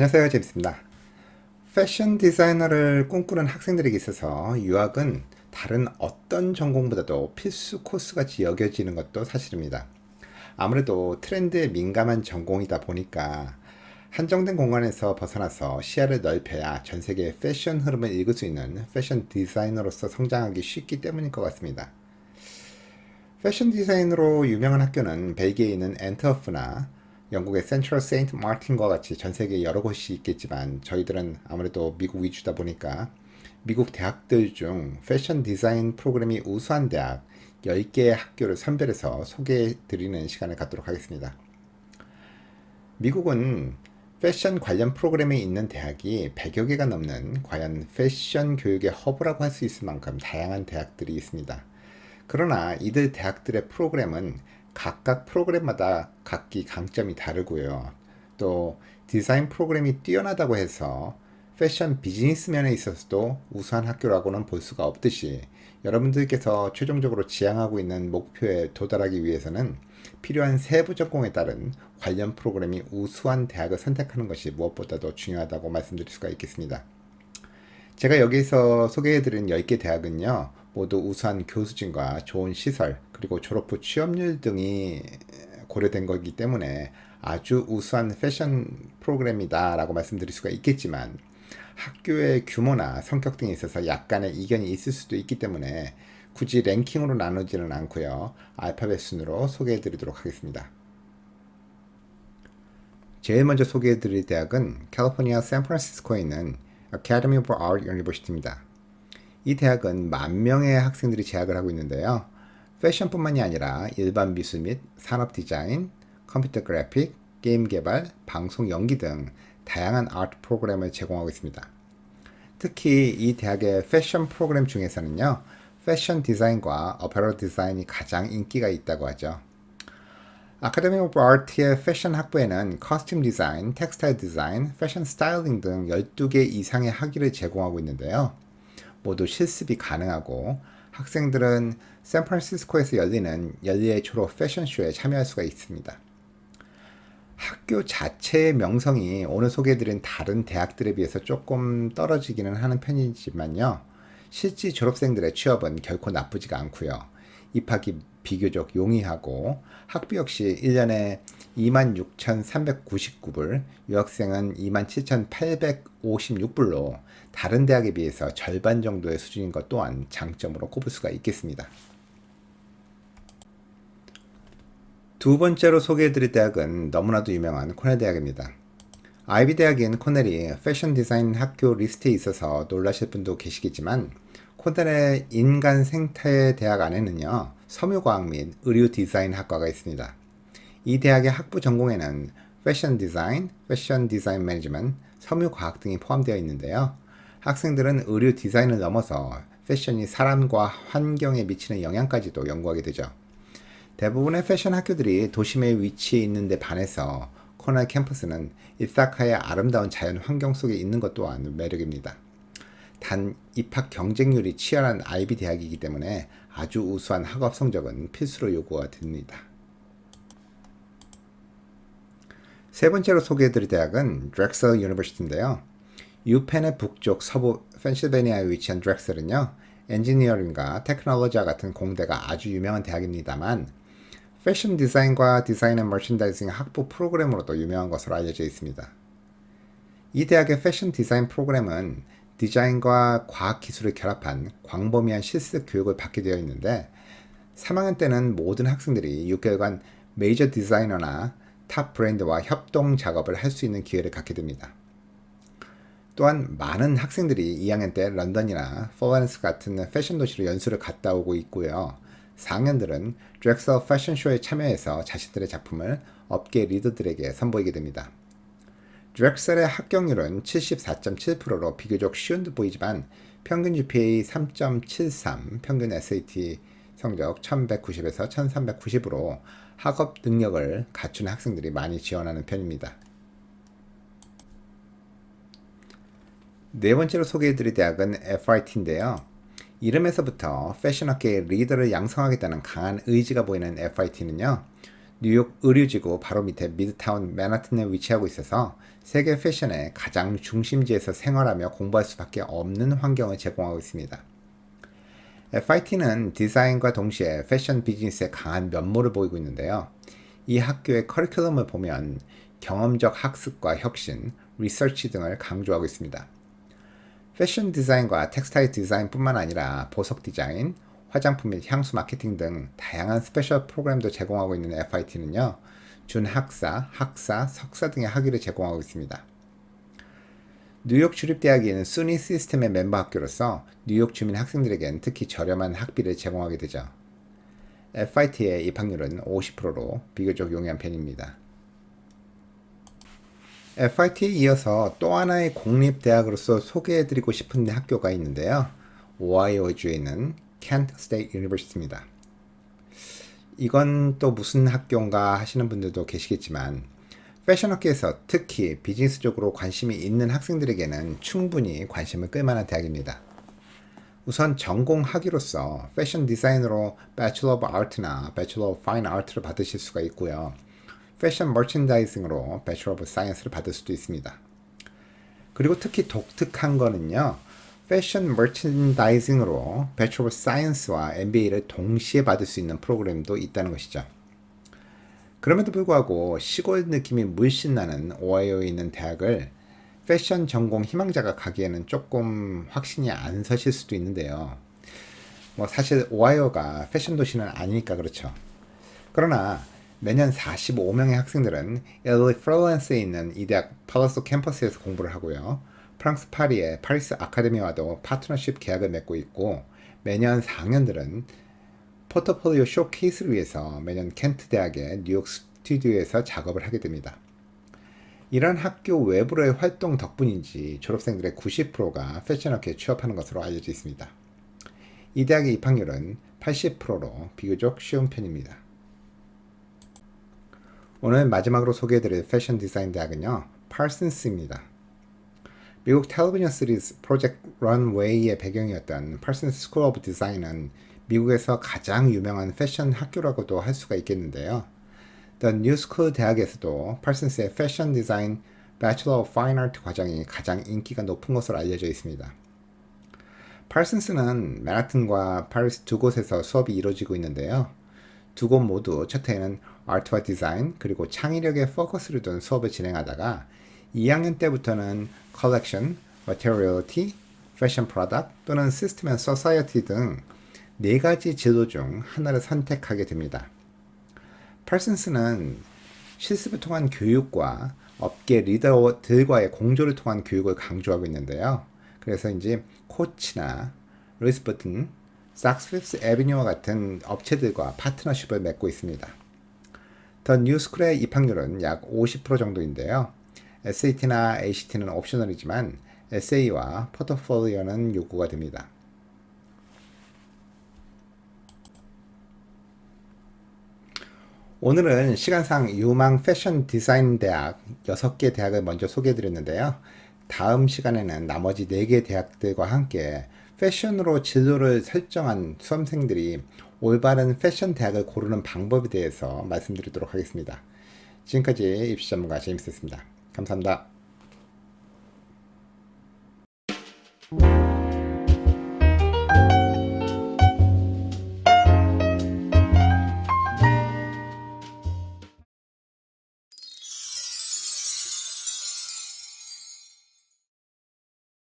안녕하세요 제임스입니다. 패션 디자이너를 꿈꾸는 학생들에게 있어서 유학은 다른 어떤 전공보다도 필수 코스같이 여겨지는 것도 사실입니다. 아무래도 트렌드에 민감한 전공이다 보니까 한정된 공간에서 벗어나서 시야를 넓혀야 전 세계의 패션 흐름을 읽을 수 있는 패션 디자이너로서 성장하기 쉽기 때문일 것 같습니다. 패션 디자인으로 유명한 학교는 벨기에 있는 엔터프나 영국의 센트럴 세인트 마틴과 같이 전 세계 여러 곳이 있겠지만 저희들은 아무래도 미국 위주다 보니까 미국 대학들 중 패션 디자인 프로그램이 우수한 대학 10개의 학교를 선별해서 소개해 드리는 시간을 갖도록 하겠습니다. 미국은 패션 관련 프로그램에 있는 대학이 100여 개가 넘는 과연 패션 교육의 허브라고 할 수 있을 만큼 다양한 대학들이 있습니다. 그러나 이들 대학들의 프로그램은 각각 프로그램마다 각기 강점이 다르고요. 또 디자인 프로그램이 뛰어나다고 해서 패션 비즈니스 면에 있어서도 우수한 학교라고는 볼 수가 없듯이 여러분들께서 최종적으로 지향하고 있는 목표에 도달하기 위해서는 필요한 세부 전공에 따른 관련 프로그램이 우수한 대학을 선택하는 것이 무엇보다도 중요하다고 말씀드릴 수가 있겠습니다. 제가 여기서 소개해드린 10개 대학은요, 모두 우수한 교수진과 좋은 시설, 그리고 졸업 후 취업률 등이 고려된 거기 때문에 아주 우수한 패션 프로그램이다라고 말씀드릴 수가 있겠지만 학교의 규모나 성격 등에 있어서 약간의 이견이 있을 수도 있기 때문에 굳이 랭킹으로 나누지는 않고요. 알파벳 순으로 소개해 드리도록 하겠습니다. 제일 먼저 소개해 드릴 대학은 캘리포니아 샌프란시스코에 있는 Academy of Art University입니다. 이 대학은 만 명의 학생들이 재학을 하고 있는데요. 패션뿐만이 아니라 일반 미술 및 산업 디자인, 컴퓨터 그래픽, 게임 개발, 방송 연기 등 다양한 아트 프로그램을 제공하고 있습니다. 특히 이 대학의 패션 프로그램 중에서는요, 패션 디자인과 어페럴 디자인이 가장 인기가 있다고 하죠. 아카데미 오브 아트의 패션 학부에는 커스튬 디자인, 텍스타일 디자인, 패션 스타일링 등 12개 이상의 학위를 제공하고 있는데요. 모두 실습이 가능하고 학생들은 샌프란시스코에서 열리는 연례 졸업 패션쇼에 참여할 수가 있습니다. 학교 자체의 명성이 오늘 소개해드린 다른 대학들에 비해서 조금 떨어지기는 하는 편이지만요. 실제 졸업생들의 취업은 결코 나쁘지가 않고요. 입학이 비교적 용이하고 학비 역시 1년에 26,399불, 유학생은 27,856불로 다른 대학에 비해서 절반 정도의 수준인 것 또한 장점으로 꼽을 수가 있겠습니다. 두 번째로 소개해드릴 대학은 너무나도 유명한 코넬 대학입니다. 아이비 대학인 코넬이 패션 디자인 학교 리스트에 있어서 놀라실 분도 계시겠지만 코넬의 인간 생태 대학 안에는요 섬유과학 및 의류 디자인 학과가 있습니다. 이 대학의 학부 전공에는 패션 디자인, 패션 디자인 매니지먼트, 섬유과학 등이 포함되어 있는데요. 학생들은 의류 디자인을 넘어서 패션이 사람과 환경에 미치는 영향까지도 연구하게 되죠. 대부분의 패션 학교들이 도심에 위치해 있는데 반해서 코넬 캠퍼스는 이사카의 아름다운 자연 환경 속에 있는 것 또한 매력입니다. 단 입학 경쟁률이 치열한 아이비 대학이기 때문에 아주 우수한 학업 성적은 필수로 요구가 됩니다. 세 번째로 소개해드릴 대학은 드렉셀 유니버시티인데요. 유펜의 북쪽 서부 펜실베니아에 위치한 드렉셀은요. 엔지니어링과 테크놀로지와 같은 공대가 아주 유명한 대학입니다만 패션 디자인과 디자인 앤 머천다이징 학부 프로그램으로도 유명한 것으로 알려져 있습니다. 이 대학의 패션 디자인 프로그램은 디자인과 과학 기술을 결합한 광범위한 실습 교육을 받게 되어 있는데 3학년 때는 모든 학생들이 6개월간 메이저 디자이너나 탑 브랜드와 협동 작업을 할 수 있는 기회를 갖게 됩니다. 또한 많은 학생들이 2학년 때 런던이나 플로렌스 같은 패션 도시로 연수를 갔다 오고 있고요. 4학년들은 드렉셀 패션쇼에 참여해서 자신들의 작품을 업계 리더들에게 선보이게 됩니다. 드렉셀의 합격률은 74.7%로 비교적 쉬운 듯 보이지만 평균 GPA 3.73, 평균 SAT 성적 1190에서 1390으로 학업 능력을 갖춘 학생들이 많이 지원하는 편입니다. 네 번째로 소개해드릴 대학은 FIT인데요. 이름에서부터 패션업계의 리더를 양성하겠다는 강한 의지가 보이는 FIT는요. 뉴욕 의류지구 바로 밑에 미드타운 맨하튼에 위치하고 있어서 세계 패션의 가장 중심지에서 생활하며 공부할 수밖에 없는 환경을 제공하고 있습니다. FIT는 디자인과 동시에 패션 비즈니스의 강한 면모를 보이고 있는데요. 이 학교의 커리큘럼을 보면 경험적 학습과 혁신, 리서치 등을 강조하고 있습니다. 패션 디자인과 텍스타일 디자인뿐만 아니라 보석 디자인, 화장품 및 향수 마케팅 등 다양한 스페셜 프로그램도 제공하고 있는 FIT는요. 준학사, 학사, 석사 등의 학위를 제공하고 있습니다. 뉴욕 주립대학이 순위 시스템의 멤버 학교로서 뉴욕 주민 학생들에겐 특히 저렴한 학비를 제공하게 되죠. FIT의 입학률은 50%로 비교적 용이한 편입니다. FIT에 이어서 또 하나의 공립대학으로서 소개해드리고 싶은 학교가 있는데요. 오하이오주에 있는 켄트 스테이트 유니버시티입니다. 이건 또 무슨 학교인가 하시는 분들도 계시겠지만 패션업계에서 특히 비즈니스 쪽으로 관심이 있는 학생들에게는 충분히 관심을 끌만한 대학입니다. 우선 전공 학위로서 패션 디자인으로 배출러 오브 아트나 배출러 오브 파인 아트를 받으실 수가 있고요. 패션 머천다이징으로 배출러 오브 사이언스를 받을 수도 있습니다. 그리고 특히 독특한 거는요. 패션 머천다이징으로 배출러 오브 사이언스와 MBA를 동시에 받을 수 있는 프로그램도 있다는 것이죠. 그럼에도 불구하고 시골 느낌이 물씬 나는 오하이오에 있는 대학을 패션 전공 희망자가 가기에는 조금 확신이 안 서실 수도 있는데요. 뭐 사실 오하이오가 패션 도시는 아니니까 그렇죠. 그러나 매년 45명의 학생들은 LA 프로렌스에 있는 이 대학 팔라소 캠퍼스에서 공부를 하고요. 프랑스 파리의 파리스 아카데미와도 파트너십 계약을 맺고 있고 매년 4학년들은 포트폴리오 쇼케이스를 위해서 매년 켄트 대학의 뉴욕 스튜디오에서 작업을 하게 됩니다. 이런 학교 외부로의 활동 덕분인지 졸업생들의 90%가 패션업계에 취업하는 것으로 알려져 있습니다. 이 대학의 입학률은 80%로 비교적 쉬운 편입니다. 오늘 마지막으로 소개해드릴 패션 디자인 대학은요, 파슨스입니다. 미국 텔레비전 시리즈 프로젝트 런웨이의 배경이었던 파슨스 스쿨 오브 디자인은 미국에서 가장 유명한 패션 학교라고도 할 수가 있겠는데요. The New School 대학에서도 파슨스의 패션 디자인 Bachelor of Fine Art 과정이 가장 인기가 높은 것으로 알려져 있습니다. 파슨스는 맨하튼과 파리스 두 곳에서 수업이 이루어지고 있는데요. 두 곳 모두 첫 해에는 아트와 디자인 그리고 창의력에 포커스를 둔 수업을 진행하다가 2학년 때부터는 컬렉션, 마테리얼티, 패션 프로덕트 또는 시스템 앤 소사이어티 등네 가지 제도 중 하나를 선택하게 됩니다. 팔슨스는 실습을 통한 교육과 업계 리더들과의 공조를 통한 교육을 강조하고 있는데요. 그래서 이제 코치나 루이스 버튼, 삭스피스 에비뉴와 같은 업체들과 파트너십을 맺고 있습니다. 더 뉴스쿨의 입학률은 약 50% 정도인데요. SAT나 ACT는 옵셔널이지만 SA와 포트폴리오는 요구가 됩니다. 오늘은 시간상 유망 패션 디자인 대학 6개 대학을 먼저 소개해 드렸는데요. 다음 시간에는 나머지 4개 대학들과 함께 패션으로 진로를 설정한 수험생들이 올바른 패션 대학을 고르는 방법에 대해서 말씀드리도록 하겠습니다. 지금까지 입시 전문가 재밌었습니다. 감사합니다.